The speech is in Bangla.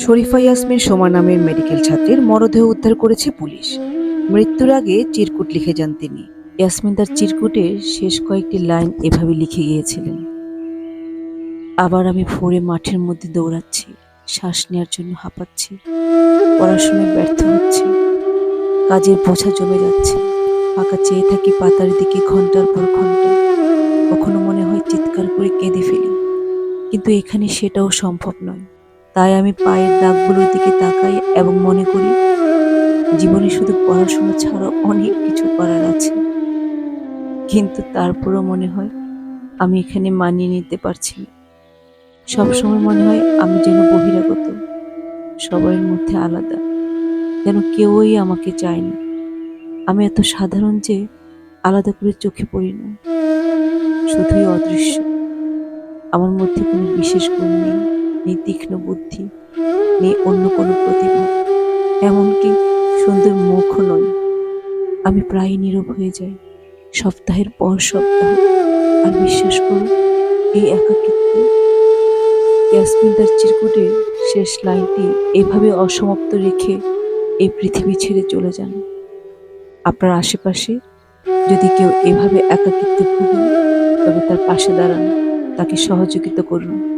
শরীফা ইয়াসমিন সোমা নামের মেডিকেল ছাত্রীর মরদেহ উদ্ধার করেছে পুলিশ। মৃত্যুর আগে চিরকুট লিখে যান তিনি। ইয়াসমিন তার চিরকুটের শেষ কয়েকটি লাইন এভাবে লিখে গিয়েছিলেন। আবার আমি ভোরে মাঠের মধ্যে দৌড়াচ্ছি, শ্বাস নেওয়ার জন্য হাঁপাচ্ছি, পড়াশোনায় ব্যর্থ হচ্ছি, কাজের বোঝা জমে যাচ্ছে, ফাঁকা চেয়ে থাকি পাতার দিকে ঘণ্টার পর ঘণ্টা। কখনো মনে হয় চিৎকার করে কেঁদে ফেলি, কিন্তু এখানে সেটাও সম্ভব নয়। তাই আমি পায়ের দাগগুলোর দিকে তাকাই এবং মনে করি, জীবনে শুধু পড়াশোনা ছাড়াও অনেক কিছু করার আছে। কিন্তু তারপরও মনে হয়, আমি এখানে মানিয়ে নিতে পারছি না। সবসময় মনে হয়, আমি যেন বহিরাগত, সবার মধ্যে আলাদা, যেন কেউই আমাকে চায় না। আমি এত সাধারণ যে, আলাদা করে চোখে পড়ি না। শুধুই অদৃশ্য। আমার মধ্যে কোনো বিশেষ গুণ নেই। নেই তীক্ষ্ণ বুদ্ধি নেই অন্য কোনো প্রতিভা, এমনকি সুন্দর মুখও নয়। আমি প্রায় নীরব হয়ে যাই, সপ্তাহের পর সপ্তাহ, আর বিশ্বাস করো, এই একাকিত্ব ইয়াসমিন তার চিরকুটের শেষ লাইনটি এভাবে অসমাপ্ত রেখে এই পৃথিবী ছেড়ে চলে যান। আপনার আশেপাশে যদি কেউ এভাবে একাকিত্বে ভুগেন তবে তার পাশে দাঁড়ান, তাকে সহযোগিতা করুন।